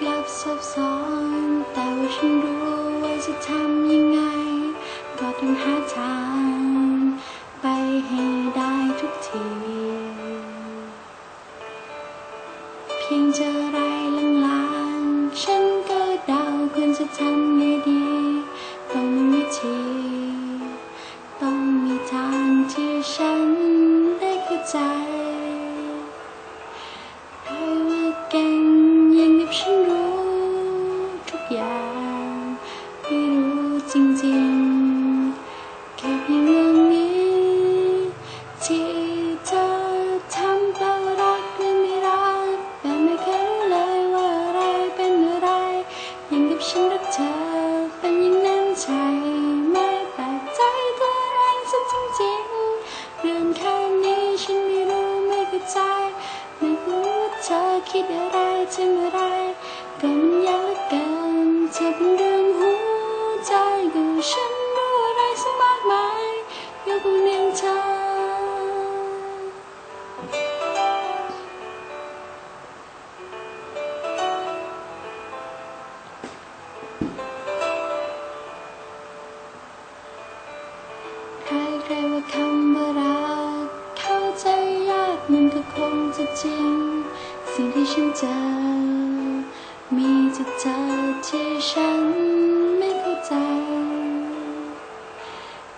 ซับซ้อน แต่ว่าฉันรู้ว่าจะทำยังไง ก็ต้องหาทาง ไปให้ได้ทุกที เพียงเจออะไรลางๆ ฉันก็เดาควรจะทำไงดี ต้องมีวิธี ต้องมีทางที่ฉันได้เข้าใจใครว่าเก่ ใช่ไม่แปลกใจตัวเองซะจริงๆเรื่องแค่นี้ฉันไม่รู้ไม่เข้าใจ ไม่รู้ว่าเธอคิดอะไรทำอะไรก็มันยากเหลือเกินเธอเป็นเรื่องหัวใจก็ฉันรู้อะไรสักมากมายเกี่ยวกับเรื่องเธอ จะจริง สิ่งที่ฉันเจอ มีจากเธอที่ฉันไม่เข้าใจ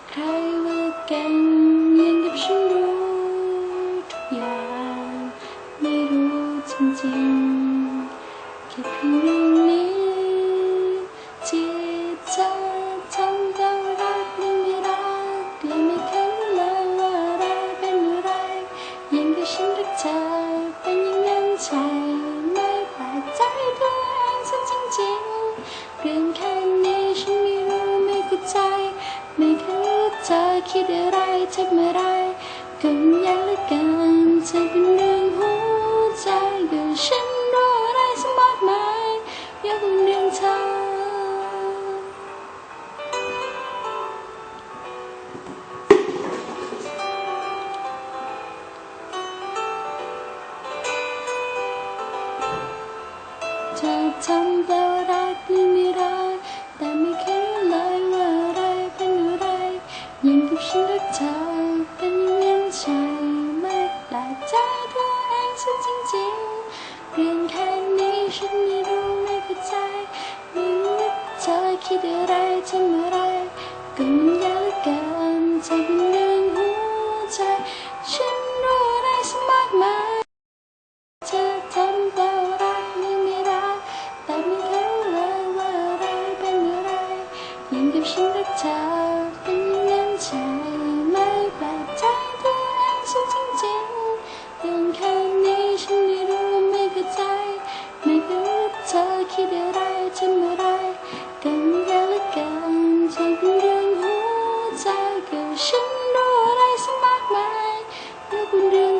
ใครว่าเก่งยังกับฉันรู้ทุกอย่าง ไม่รู้จริงๆแค่เพียง ไม่เคยรู้เธอคิดอะไรทำอะไรก็มันยากเหลือเกินเธอเป็นเรื่องหัวใจก็ฉันรู้อะไรสมากมายยกเป็นเรื่องเธอเธอทำแล้ว คิดอะไรทำอะไรก็มันยากเกินจะเป็นเรื่องหัวใจฉันรู้อะไรสักมากมายเธอทำแต่รักไม่มีรักแต่ไม่รู้เลยว่าอะไรเป็นอะไรยังกับฉันรักเธอเป็นเงนั้นใจไม่แปลกใจตัวเองฉันจริงจริงยังแค่นี้ฉันไม่รู้ไม่เข้าใจไม่รู้เธอคิดอะไรทำอะไร ฉันรู้อะไรสักมากมายเรื่องเรื่อง